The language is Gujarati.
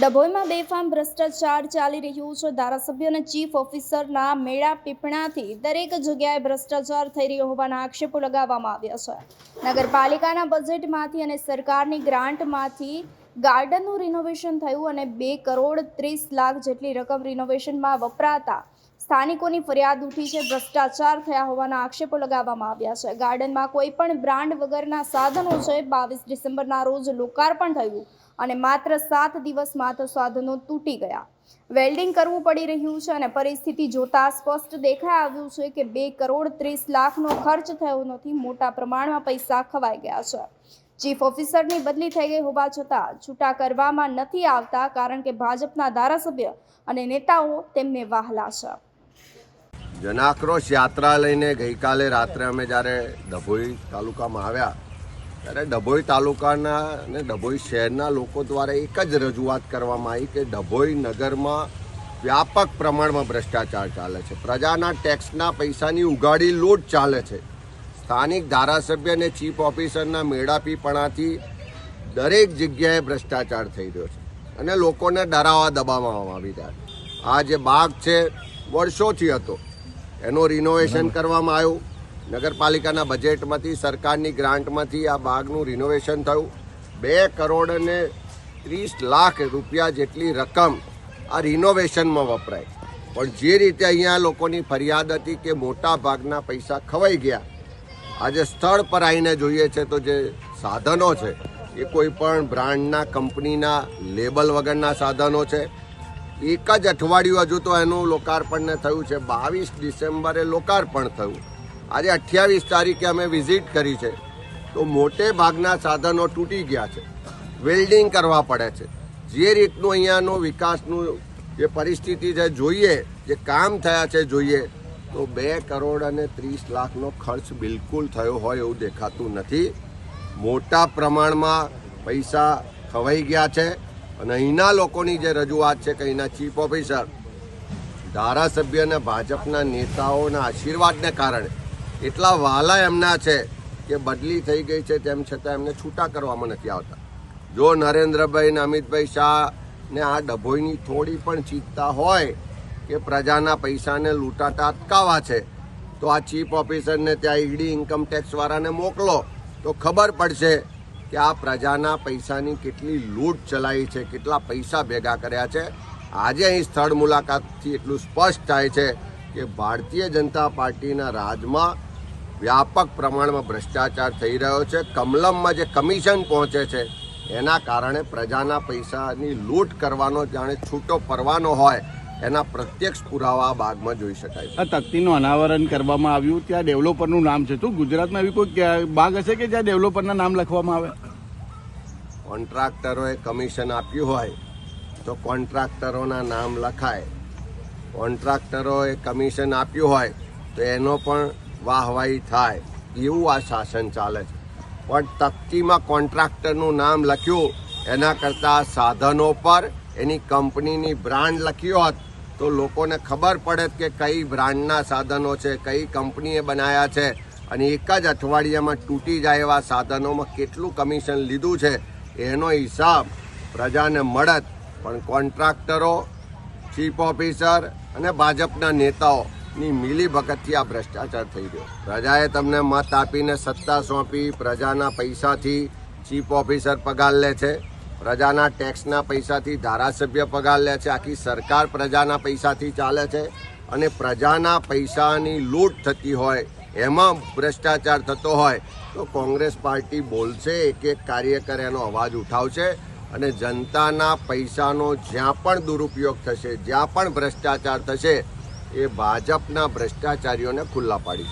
ડભોઈમાં બેફામ ભ્રષ્ટાચાર ચાલી રહ્યું છે. ધારાસભ્ય અને ચીફ ઓફિસરના મેળા પીપણાથી દરેક જગ્યાએ ભ્રષ્ટાચાર થઈ રહ્યો હોવાના આક્ષેપો લગાવવામાં આવ્યા છે. નગરપાલિકાના બજેટમાંથી અને સરકારની ગ્રાન્ટમાંથી ગાર્ડનનું રિનોવેશન થયું અને બે કરોડ ત્રીસ લાખ જેટલી રકમ રિનોવેશનમાં વપરાતા સ્થાનિકોની ફરિયાદ ઉઠી છે. ભ્રષ્ટાચાર થયા હોવાના આક્ષેપો લગાવવામાં આવ્યા છે. ગાર્ડનમાં કોઈ પણ બ્રાન્ડ વગરના સાધનો છે. બાવીસ ડિસેમ્બરના રોજ લોકાર્પણ થયું. અને માત્ર સાત દિવસમાં તો સાધનો તૂટી ગયા. વેલ્ડિંગ કરવું પડી રહ્યું છે અને પરિસ્થિતિ જોતા સ્પષ્ટ દેખાઈ આવ્યું છે કે બે કરોડ ત્રીસ લાખનો ખર્ચ થયો નથી, મોટા પ્રમાણમાં પૈસા ખવાઈ ગયા છે. ચીફ ઓફિસરની બદલી થઈ ગઈ હોવા છતાં છૂટા કરવામાં નથી આવતા કારણ કે ભાજપના ધારાસભ્ય અને નેતાઓ તેમને વહાલા છે. જનાક્રોશ યાત્રા લઈને ગઈકાલે રાત્રે અમે જ્યારે ડભોઈ તાલુકામાં આવ્યા ત્યારે ડભોઈ તાલુકાના અને ડભોઈ શહેરના લોકો દ્વારા એક જ રજૂઆત કરવામાં આવી કે ડભોઈ નગરમાં વ્યાપક પ્રમાણમાં ભ્રષ્ટાચાર ચાલે છે. પ્રજાના ટેક્સના પૈસાની ઉગાડી લૂંટ ચાલે છે. સ્થાનિક ધારાસભ્ય અને ચીફ ઓફિસરના મેળાપીપણાથી દરેક જગ્યાએ ભ્રષ્ટાચાર થઈ રહ્યો છે અને લોકોને ડરાવવા દબાવવામાં આવી રહ્યા છે. આ જે બાગ છે વર્ષોથી હતો. એનું રિનોવેશન કરવામાં આવ્યું. નગરપાલિકાના બજેટમાંથી, સરકારની ગ્રાન્ટમાંથી આ બાગનું રિનોવેશન થયું. બે કરોડ અને ત્રીસ લાખ રૂપિયા જેટલી રકમ આ રિનોવેશનમાં વપરાય પણ જે રીતે અહીંયા લોકોની ફરિયાદ હતી કે મોટા ભાગના પૈસા ખવાઈ ગયા, આજે સ્થળ પર આવીને જોઈએ છે તો જે સાધનો છે, એ કોઈ પણ બ્રાન્ડના, કંપનીના, લેબલ વગરના સાધનો છે. એક જ અઠવાડિયું હજુ તો એનું લોકાર્પણને થયું છે. બાવીસ ડિસેમ્બરે લોકાર્પણ થયું. આજે અઠ્યાવીસ તારીખે અમે વિઝિટ કરી છે. તો મોટે ભાગના સાધનો તૂટી ગયા છે. વેલ્ડિંગ કરવા પડે છે. જે રીતનું અહીંયાનો વિકાસનું જે પરિસ્થિતિ છે જોઈએ, જે કામ થયા છે જોઈએ, તો બે કરોડ અને ત્રીસ લાખનો ખર્ચ બિલકુલ થયો હોય એવું દેખાતું નથી. મોટા પ્રમાણમાં પૈસા ખવાઈ ગયા છે અને અહીંના લોકોની જે રજૂઆત છે કે અહીંના ચીફ ઓફિસર, ધારાસભ્ય અને ભાજપના નેતાઓના આશીર્વાદને કારણે એટલા વાલા એમના છે કે બદલી થઈ ગઈ છે, તેમ છતાં એમને છૂટા કરવામાં નથી આવતા. જો નરેન્દ્રભાઈ ને અમિતભાઈ શાહ ને આ ડભોઈની થોડી પણ ચિંતા હોય કે પ્રજાના પૈસાને લૂંટાતા અટકાવવા છે, તો આ ચીફ ઓફિસરને ત્યાં ઈડી ઇન્કમટેક્સવાળાને મોકલો, તો ખબર પડશે કે આ પ્રજાના પૈસાની કેટલી લૂંટ ચલાવી છે, કેટલા પૈસા ભેગા કર્યા છે. આજે અહીં સ્થળ મુલાકાતથી એટલું સ્પષ્ટ થાય છે કે ભારતીય જનતા પાર્ટીના રાજમાં વ્યાપક પ્રમાણમાં ભ્રષ્ટાચાર થઈ રહ્યો છે. કમલમમાં જે કમિશન પહોંચે છે એના કારણે પ્રજાના પૈસાની લૂંટ કરવાનો જાણે છૂટો પરવાનો હોય એના પ્રત્યક્ષ પુરાવા બાગમાં જોઈ શકાય છે. આ તકતીનું અનાવરણ કરવામાં આવ્યું ત્યાં ડેવલપરનું નામ છે. તો ગુજરાતમાં એવી કોઈ બાગ હશે કે જ્યાં ડેવલપરના નામ લખવામાં આવે? કોન્ટ્રાક્ટરોએ કમિશન આપ્યું હોય તો કોન્ટ્રાક્ટરોના નામ લખાય. કોન્ટ્રાક્ટરોએ કમિશન આપ્યું હોય તો એનો પણ વાહવાહી થાય, એવું આ શાસન ચાલે છે. પણ તકતીમાં કોન્ટ્રાક્ટરનું નામ લખ્યું, એના કરતાં સાધનો પર એની કંપનીની બ્રાન્ડ લખી હોત, તો લોકોને ખબર પડે કે કઈ બ્રાન્ડના સાધનો છે, કઈ કંપનીએ બનાવ્યા છે, અને એક જ અઠવાડિયામાં તૂટી જાય એવા સાધનોમાં કેટલું કમિશન લીધું છે, એનો હિસાબ પ્રજાને મળત. પણ કોન્ટ્રાક્ટરો, ચીફ ઓફિસર અને ભાજપના નેતાઓની મિલી ભગતથી આ ભ્રષ્ટાચાર થઈ ગયો. પ્રજાએ તમને મત આપીને સત્તા સોંપી, પ્રજાના પૈસાથી ચીફ ઓફિસર પગાર લે છે, પ્રજાના ટેક્સના પૈસાથી ધારાસભ્ય પગાર લે છે, આખી સરકાર પ્રજાના પૈસાથી ચાલે છે અને પ્રજાના પૈસાની લૂંટ થતી હોય, એમાં ભ્રષ્ટાચાર થતો હોય, તો કોંગ્રેસ પાર્ટી બોલશે એક એક કાર્યકર એનો અવાજ ઉઠાવશે અને જનતાના પૈસાનો જ્યાં પણ દુરુપયોગ થશે, જ્યાં પણ ભ્રષ્ટાચાર થશે એ ભાજપના ભ્રષ્ટાચારીઓને ખુલ્લા પાડી.